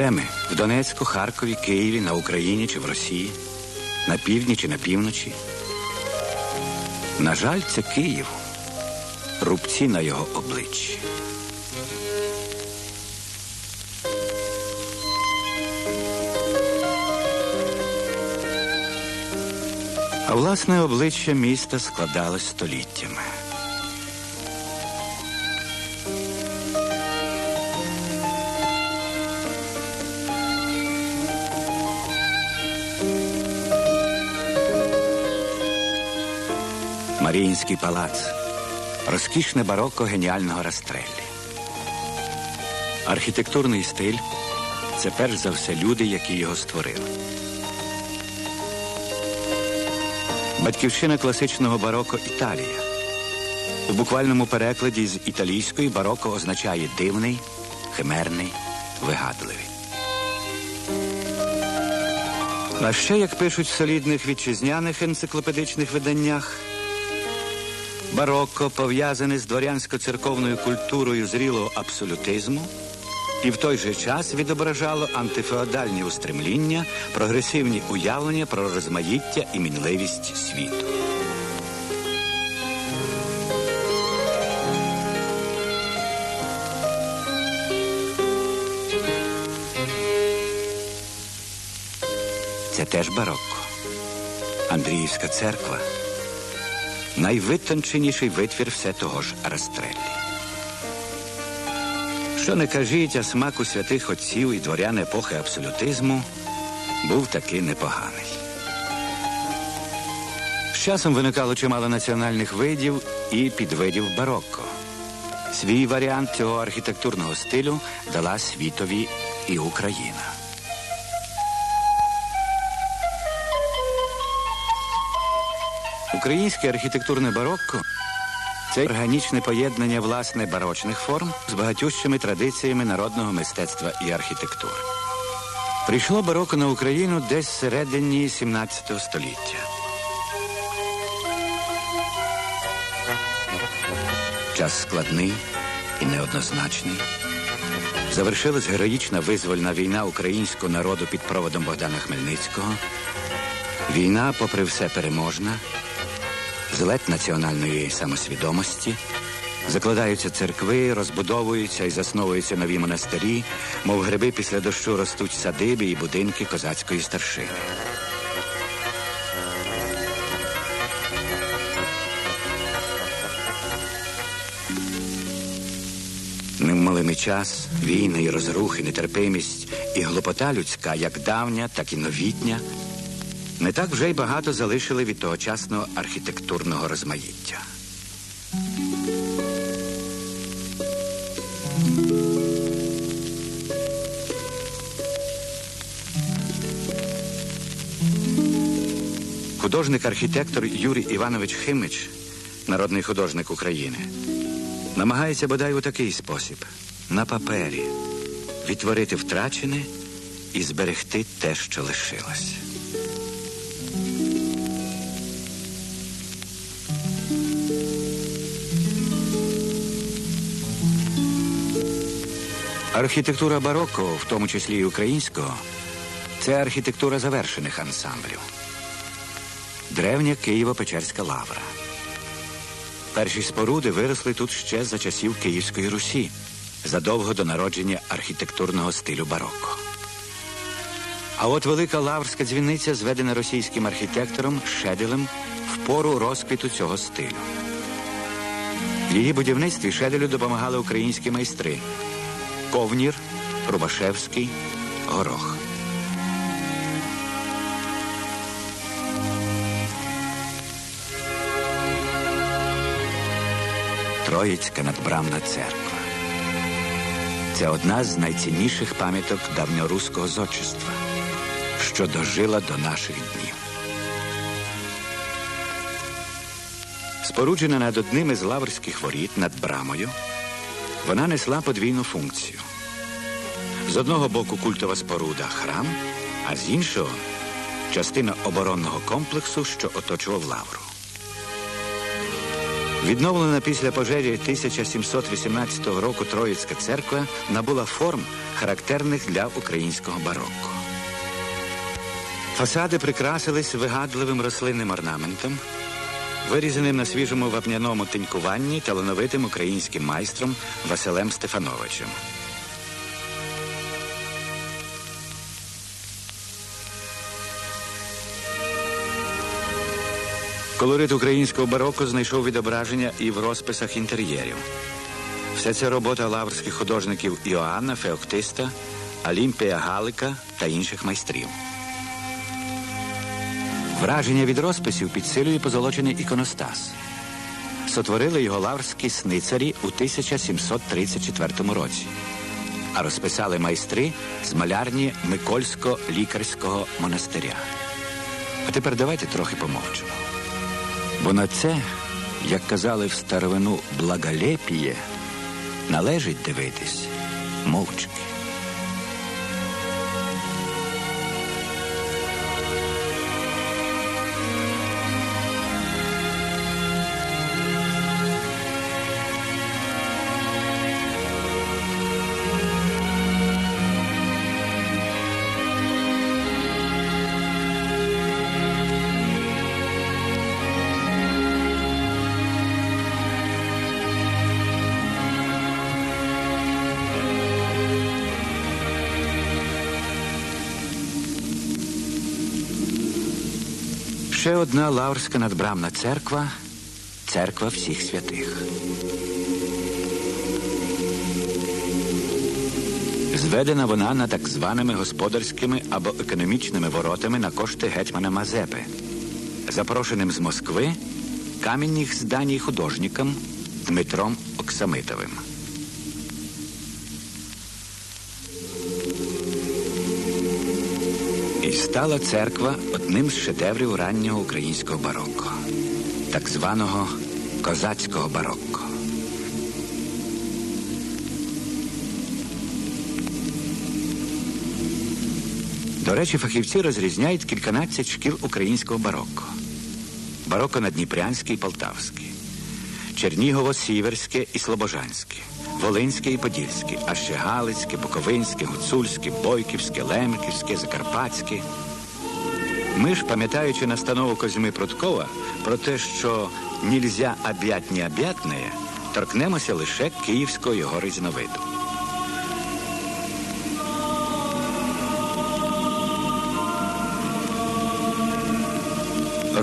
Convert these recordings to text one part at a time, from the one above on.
Де ми? В Донецьку, Харкові, Києві, на Україні чи в Росії, на півдні чи на півночі. На жаль, це Київ. Рубці на його обличчі. А власне обличчя міста складалось століттями. Маріїнський палац. Розкішне бароко геніального Растреллі. Архітектурний стиль це перш за все люди, які його створили. Батьківщина класичного бароко Італія. У буквальному перекладі з італійської бароко означає дивний, химерний, вигадливий. А ще, як пишуть в солідних вітчизняних енциклопедичних виданнях, барокко пов'язане з дворянсько-церковною культурою зрілого абсолютизму і в той же час відображало антифеодальні устремління, прогресивні уявлення про розмаїття і мінливість світу. Це теж барокко. Андріївська церква найвитонченіший витвір все того ж Растреллі. Що не кажіть, а смак у святих отців і дворян епохи абсолютизму був таки непоганий. З часом виникало чимало національних видів і підвидів барокко. Свій варіант цього архітектурного стилю дала світові і Україна. Українське архітектурне барокко це органічне поєднання власне барочних форм з багатющими традиціями народного мистецтва і архітектури. Прийшло бароко на Україну десь всередині 17 століття. Час складний і неоднозначний. Завершилась героїчна визвольна війна українського народу під проводом Богдана Хмельницького. Війна, попри все, переможна злет національної самосвідомості, закладаються церкви, розбудовуються і засновуються нові монастирі, мов гриби після дощу ростуть садиби і будинки козацької старшини. Немалими час, війни і розрухи, нетерпимість і глупота людська, як давня, так і новітня, не так вже й багато залишили від тогочасного архітектурного розмаїття. Художник-архітектор Юрій Іванович Химич, народний художник України, намагається бодай у такий спосіб на папері відтворити втрачене і зберегти те, що лишилось. Архітектура бароко, в тому числі і українського, це архітектура завершених ансамблів. Древня Києво-Печерська лавра. Перші споруди виросли тут ще за часів Київської Русі, задовго до народження архітектурного стилю бароко. А от велика лаврська дзвіниця зведена російським архітектором Шеделем в пору розквіту цього стилю. В її будівництві Шеделю допомагали українські майстри Ковнір, Рубашевський, Горох. Троїцька надбрамна церква. Це одна з найцінніших пам'яток давньоруського зодчества, що дожила до наших днів. Споруджена над одним із лаврських воріт над брамою, вона несла подвійну функцію. З одного боку культова споруда храм, а з іншого частина оборонного комплексу, що оточував лавру. Відновлена після пожежі 1718 року Троїцька церква набула форм, характерних для українського барокко. Фасади прикрасились вигадливим рослинним орнаментом, вирізаним на свіжому вапняному тинькуванні талановитим українським майстром Василем Стефановичем. Колорит українського бароко знайшов відображення і в розписах інтер'єрів. Все це робота лаврських художників Іоанна Феоктиста, Алімпія Галика та інших майстрів. Враження від розписів підсилює позолочений іконостас. Сотворили його лаврські сницарі у 1734 році, а розписали майстри з малярні Микольсько-лікарського монастиря. А тепер давайте трохи помовчимо. Бо на це, як казали в старовину благолепіє, належить дивитись мовчки. Ще одна лаврська надбрамна церква церква всіх святих. Зведена вона на так званими господарськими або економічними воротами на кошти гетьмана Мазепи, запрошеним з Москви камінних зданій художником Дмитром Оксамитовим. Стала церква одним з шедеврів раннього українського барокко, так званого козацького барокко. До речі, фахівці розрізняють кільканадцять шкіл українського барокко. Барокко надніпрянське і полтавське, Чернігово-Сіверське і Слобожанське, Волинське і Подільське, а ще Галицьке, Буковинське, Гуцульське, Бойківське, Лемківське, Закарпатське. Ми ж, пам'ятаючи настанову Козьми Прудкова про те, що нільзя об'ять необ'ятне, торкнемося лише київського його різновиду.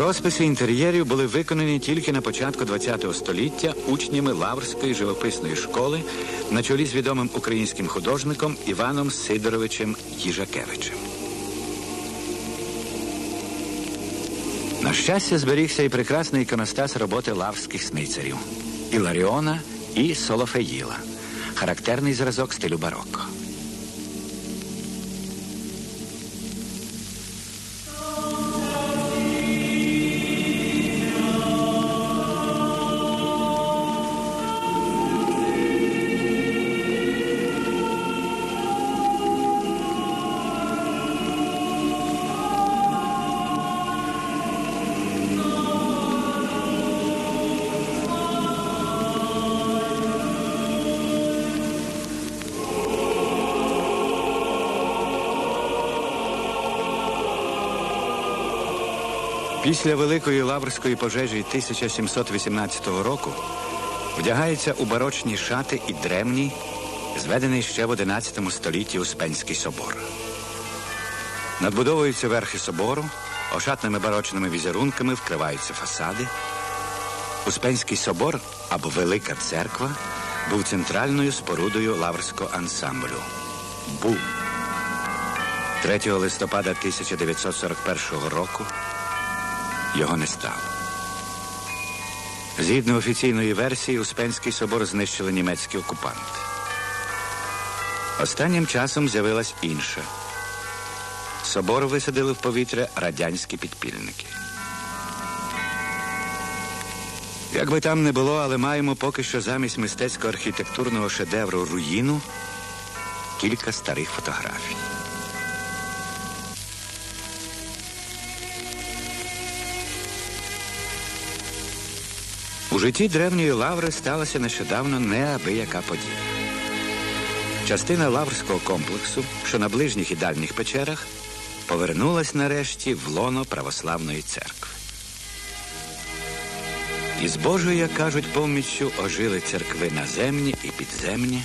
Розписи інтер'єрів були виконані тільки на початку ХХ століття учнями Лаврської живописної школи на чолі з відомим українським художником Іваном Сидоровичем Їжакевичем. На щастя, зберігся і прекрасний іконостас роботи лаврських сницарів Іларіона і Солофеїла, характерний зразок стилю барокко. Після Великої Лаврської пожежі 1718 року вдягається у барочні шати і древній, зведений ще в XI столітті Успенський собор. Надбудовуються верхи собору, ошатними барочними візерунками вкриваються фасади. Успенський собор або Велика церква був центральною спорудою лаврського ансамблю. Був 3 листопада 1941 року його не стало. Згідно офіційної версії, Успенський собор знищили німецькі окупанти. Останнім часом з'явилась інша. Собор висадили в повітря радянські підпільники. Як би там не було, але маємо поки що замість мистецького архітектурного шедевру руїну кілька старих фотографій. У житті древньої лаври сталася нещодавно неабияка подія. Частина лаврського комплексу, що на ближніх і дальніх печерах, повернулась нарешті в лоно православної церкви. Із Божою, як кажуть, поміччю ожили церкви наземні і підземні.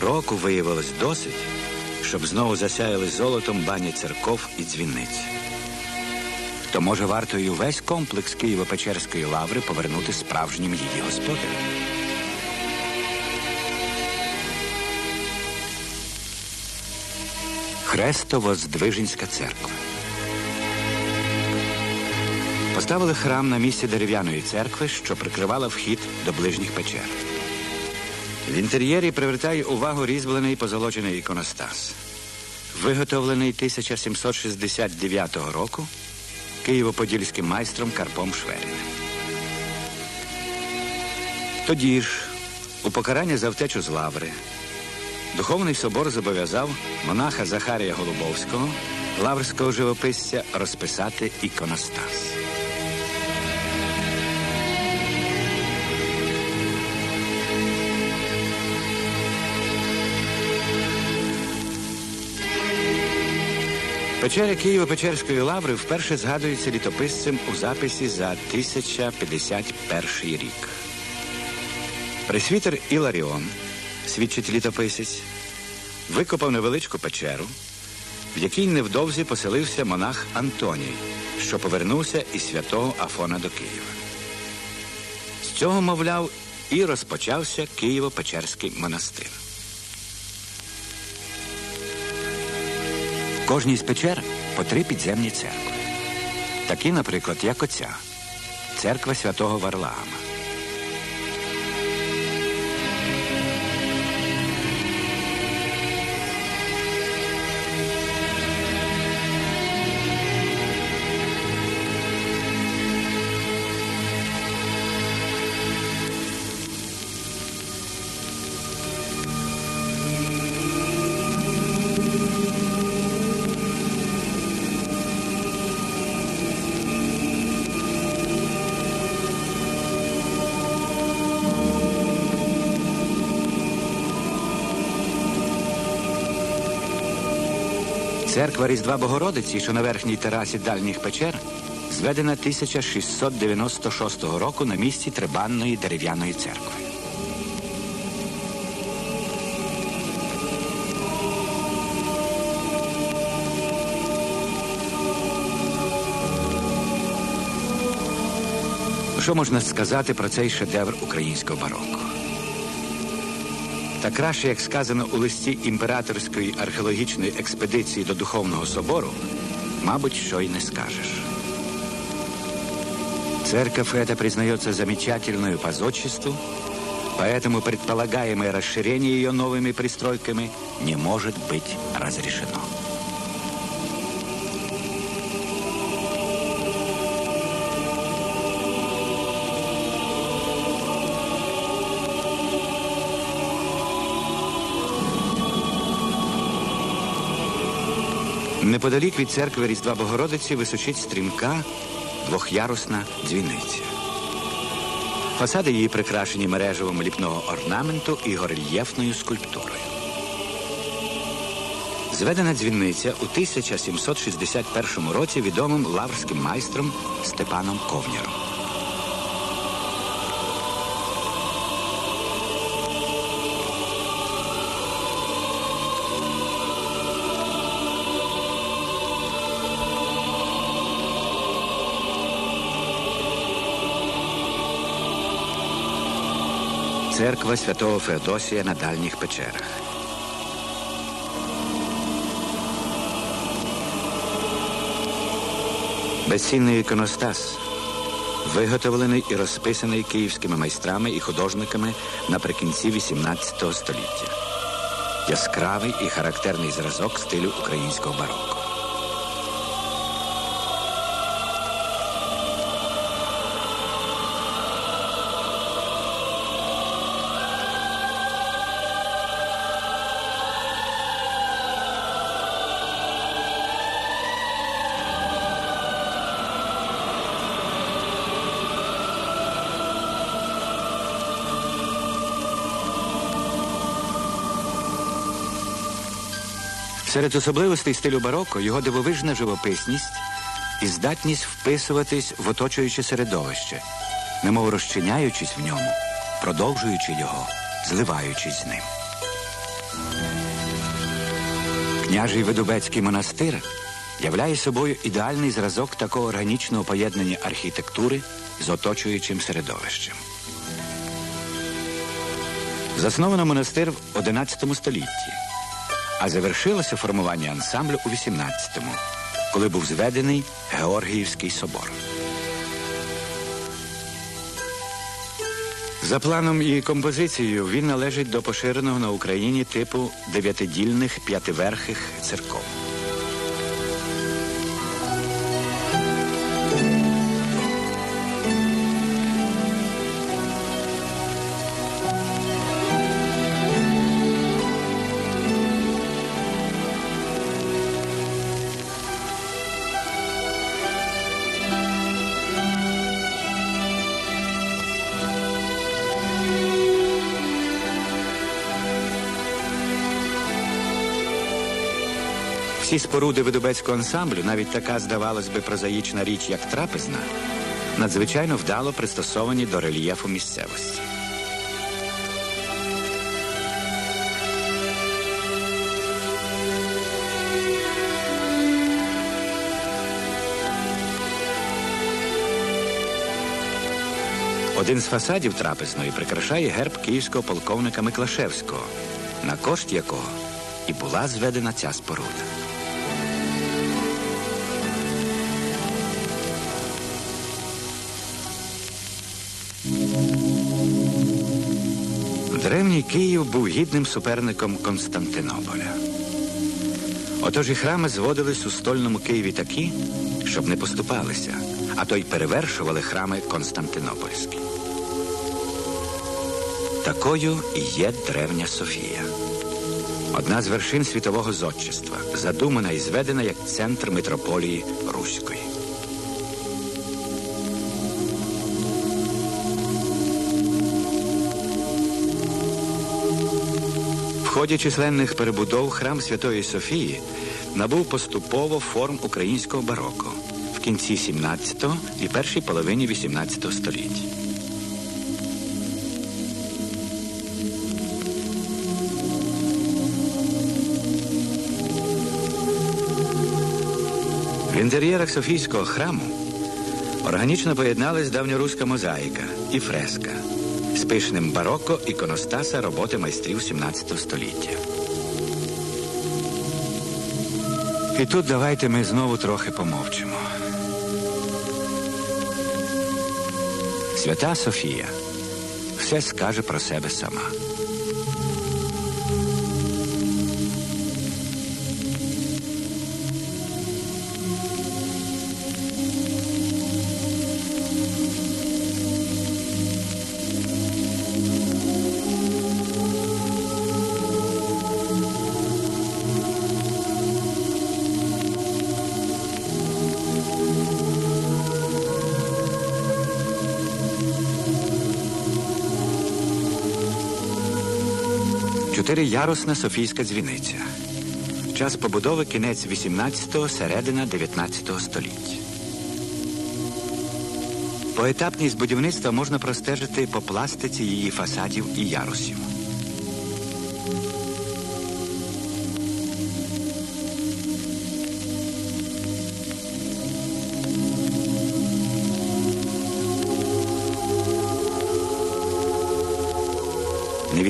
Року виявилось досить, щоб знову засяяли золотом бані церков і дзвіниць. То може варто і увесь комплекс Києво-Печерської лаври повернути справжнім її господарем. Хрестово-Здвиженська церква. Поставили храм на місці дерев'яної церкви, що прикривала вхід до ближніх печер. В інтер'єрі привертає увагу різьблений позолочений іконостас. Виготовлений 1769 року Києво-Подільським майстром Карпом Шверіним. Тоді ж, у покарання за втечу з лаври, Духовний собор зобов'язав монаха Захарія Голубовського, лаврського живописця, розписати іконостас. Печеря Києво-Печерської лаври вперше згадується літописцем у записі за 1051 рік. Пресвітер Іларіон, свідчить літописець, викопав невеличку печеру, в якій невдовзі поселився монах Антоній, що повернувся із святого Афона до Києва. З цього, мовляв, і розпочався Києво-Печерський монастир. Кожній з печер по три підземні церкви. Такі, наприклад, як оця церква святого Варлаама. Церква Різдва Богородиці, що на верхній терасі дальніх печер, зведена 1696 року на місці Трибанної дерев'яної церкви. Що можна сказати про цей шедевр українського бароко? Та краще, як сказано у листі імператорської археологічної експедиції до Духовного собору, мабуть, що й не скажешь. Церковь эта признается замечательную по зодчеству, поэтому предполагаемое расширение ее новыми пристройками не может быть разрешено. Неподалік від церкви Різдва Богородиці височить стрімка двохярусна дзвіниця. Фасади її прикрашені мережевим ліпного орнаменту і горельєфною скульптурою. Зведена дзвіниця у 1761 році відомим лаврським майстром Степаном Ковняром. Церква святого Феодосія на дальніх печерах. Безцінний іконостас, виготовлений і розписаний київськими майстрами і художниками наприкінці XVIII століття. Яскравий і характерний зразок стилю українського бароко. Серед особливостей стилю бароко його дивовижна живописність і здатність вписуватись в оточуюче середовище, немов розчиняючись в ньому, продовжуючи його, зливаючись з ним. Княжий Видубецький монастир являє собою ідеальний зразок такого органічного поєднання архітектури з оточуючим середовищем. Засновано монастир в XI столітті, а завершилося формування ансамблю у 18-му, коли був зведений Георгіївський собор. За планом і композицією він належить до поширеного на Україні типу дев'ятидільних п'ятиверхих церков. Всі споруди видобецького ансамблю, навіть така, здавалось би, прозаїчна річ, як трапезна, надзвичайно вдало пристосовані до рельєфу місцевості. Один з фасадів трапезної прикрашає герб київського полковника Миклашевського, на кошт якого і була зведена ця споруда. Древній Київ був гідним суперником Константинополя. Отож і храми зводились у стольному Києві такі, щоб не поступалися, а то й перевершували храми Константинопольські. Такою і є древня Софія. Одна з вершин світового зодчества, задумана і зведена як центр митрополії Руської. Ході численних перебудов храм Святої Софії набув поступово форм українського бароко в кінці 17-го і першій половині 18 століття. В інтер'єрах Софійського храму органічно поєдналась давньоруська мозаїка і фреска з пишним бароко іконостаса роботи майстрів 17 століття. І тут давайте ми знову трохи помовчимо. Свята Софія все скаже про себе сама. Чотириярусна Софійська дзвіниця. Час побудови кінець 18-го, середина 19 століття. Поетапність будівництва можна простежити по пластиці її фасадів і ярусів.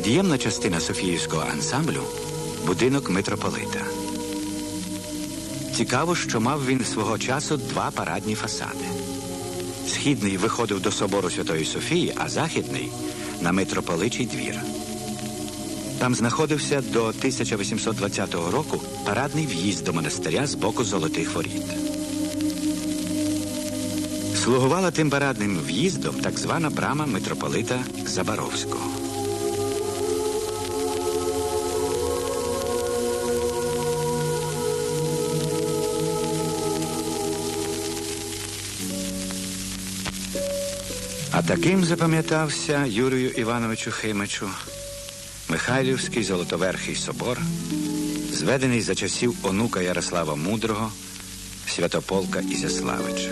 Невід'ємна частина Софіївського ансамблю будинок митрополита. Цікаво, що мав він свого часу два парадні фасади. Східний виходив до собору Святої Софії, а західний на митрополичий двір. Там знаходився до 1820 року парадний в'їзд до монастиря з боку золотих воріт. Слугувала тим парадним в'їздом так звана брама митрополита Забаровського. А таким запам'ятався Юрію Івановичу Химичу Михайлівський Золотоверхий собор зведений за часів онука Ярослава Мудрого, Святополка Ізяславича.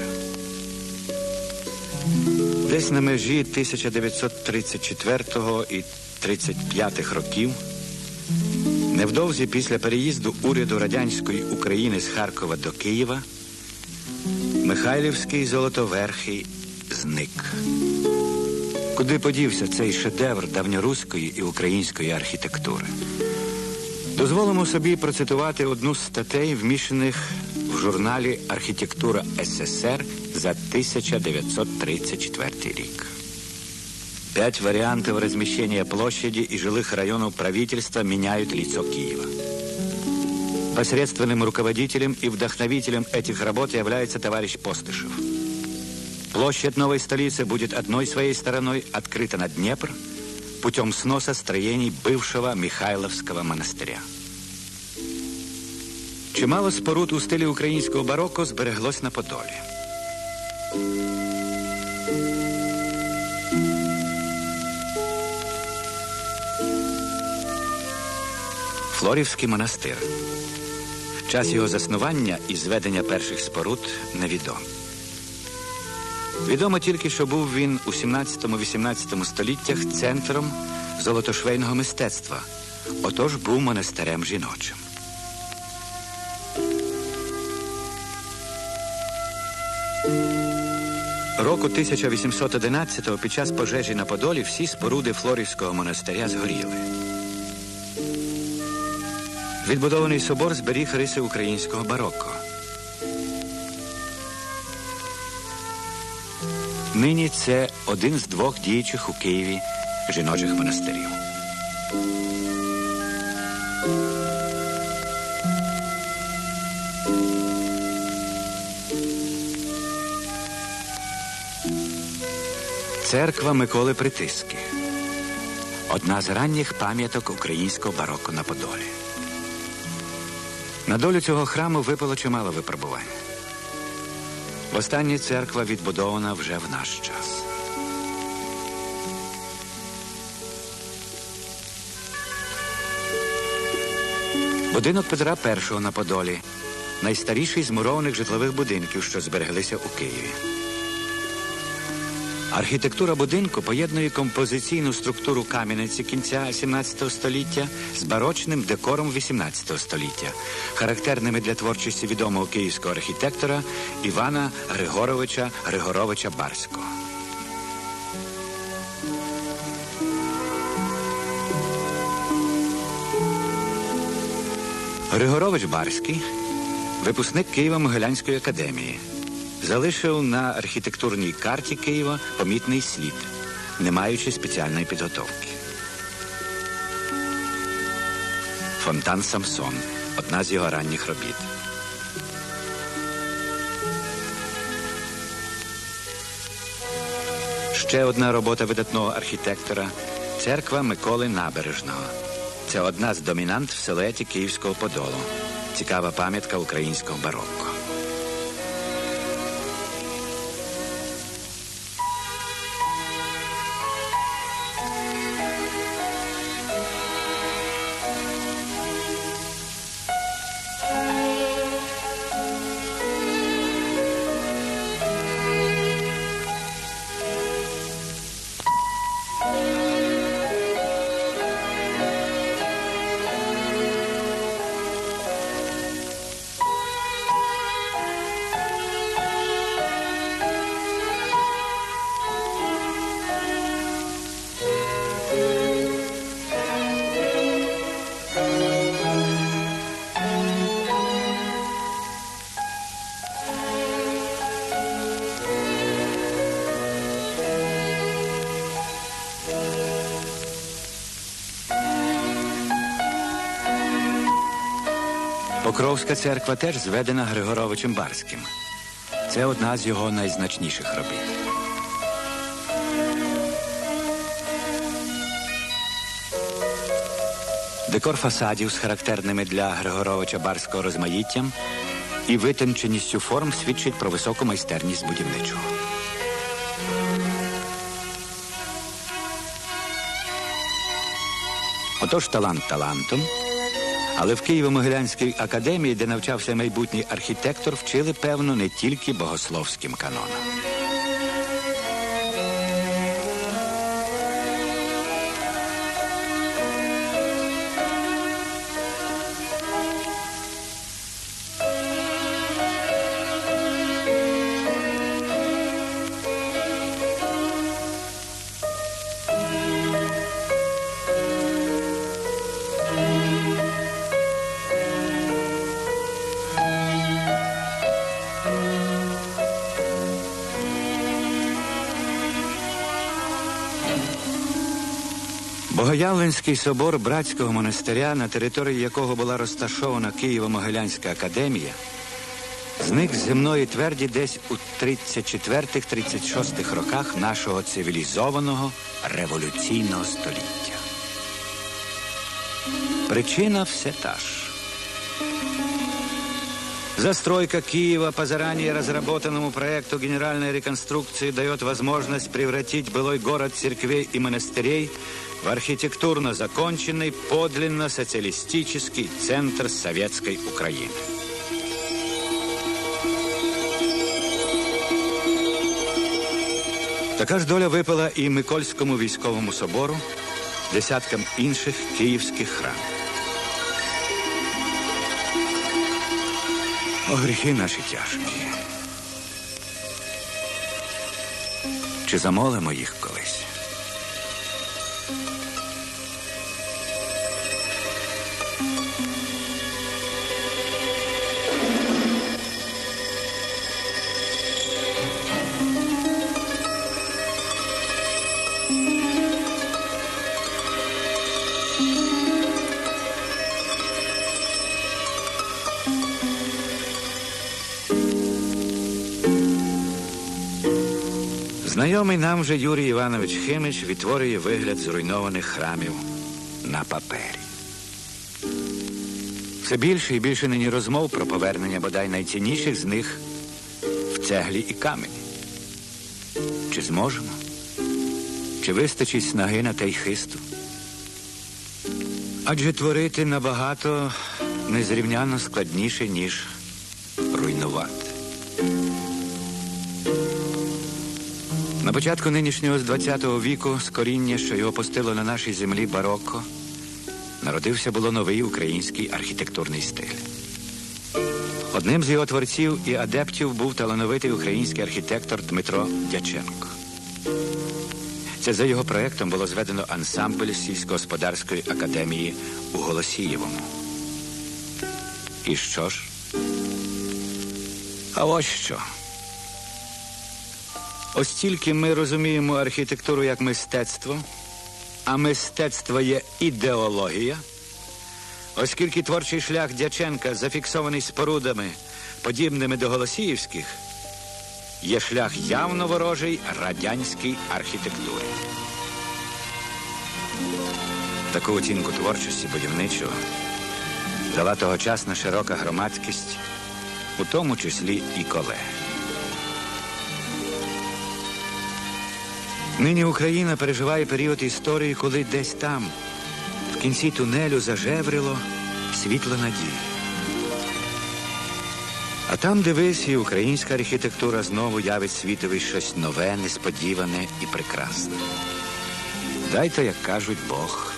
Десь на межі 1934 і 35 років, невдовзі після переїзду уряду радянської України з Харкова до Києва, Михайлівський Золотоверхий зник. Куди подівся цей шедевр давньоруської і української архітектури? Дозволимо собі процитувати одну з статей, вміщених в журналі Архітектура СССР за 1934 рік. Пять вариантов размещения площади и жилых районов правительства меняют лицо Киева. Посредственным руководителем и вдохновителем этих работ является товарищ Постышев. Площадь новой столицы будет одной своей стороной открыта на Днепр путем сноса строений бывшего Михайловского монастыря. Чимало споруд у стилі українського бароко збереглось на Подолі. Флорівський монастир. Час його заснування і зведення перших споруд невідомі. Відомо тільки, що був він у 17-18 століттях центром золотошвейного мистецтва, отож був монастирем жіночим. Року 1811-го під час пожежі на Подолі всі споруди Флорівського монастиря згоріли. Відбудований собор зберіг риси українського барокко. Нині це один з двох діючих у Києві жіночих монастирів. Церква Миколи Притиски. Одна з ранніх пам'яток українського бароко на Подолі. На долю цього храму випало чимало випробувань. Востаннє церква відбудована вже в наш час. Будинок Петра І на Подолі найстаріший з мурованих житлових будинків, що збереглися у Києві. Архітектура будинку поєднує композиційну структуру кам'яниці кінця 17 століття з барочним декором 18 століття, характерними для творчості відомого київського архітектора Івана Григоровича Григоровича Барського. Григорович Барський випускник Києво-Могилянської академії. Залишив на архітектурній карті Києва помітний слід, не маючи спеціальної підготовки. Фонтан Самсон одна з його ранніх робіт. Ще одна робота видатного архітектора церква Миколи Набережного. Це одна з домінант в селеті Київського Подолу. Цікава пам'ятка українського барокко. Покровська церква теж зведена Григоровичем Барським. Це одна з його найзначніших робіт. Декор фасадів з характерними для Григоровича Барського розмаїттям і витонченістю форм свідчить про високу майстерність будівничого. Отож талант талантом, Але в Києво-Могилянській академії, де навчався майбутній архітектор, вчили, певно, не тільки богословським канонам. Богоявленський собор братського монастиря, на території якого була розташована Києво-Могилянська академія, зник з земної тверді десь у 34-36 роках нашого цивілізованого революційного століття. Причина все та ж. Застройка Киева по заранее разработанному проекту генеральной реконструкции дает возможность превратить былой город церквей и монастырей в архитектурно законченный, подлинно социалистический центр советской Украины. Така ж доля випала і Микольському військовому собору, десяткам інших київських храмів. О, гріхи наші тяжкі. Чи замолимо їх колись? Знайомий нам вже Юрій Іванович Химич відтворює вигляд зруйнованих храмів на папері. Все більше і більше нині розмов про повернення бодай найцінніших з них в цеглі і камені. Чи зможемо? Чи вистачить снаги на те й хисту? Адже творити набагато незрівняно складніше, ніж руйнувати. На початку нинішнього з 20-го віку з коріння, що його пустило на нашій землі барокко, народився було новий український архітектурний стиль. Одним з його творців і адептів був талановитий український архітектор Дмитро Дяченко. Це за його проектом було зведено ансамбль сільськогосподарської академії у Голосієвому. І що ж? А ось що. Ось тільки ми розуміємо архітектуру як мистецтво, а мистецтво є ідеологія. Оскільки творчий шлях Дяченка зафіксований спорудами, подібними до Голосіївських, є шлях явно ворожий радянській архітектурі. Таку оцінку творчості будівничого дала тогочасна широка громадськість, у тому числі і колеги. Нині Україна переживає період історії, коли десь там, в кінці тунелю, зажеврило світло надії. А там, дивись, і українська архітектура знову явить світові щось нове, несподіване і прекрасне. Дайте, як кажуть, Бог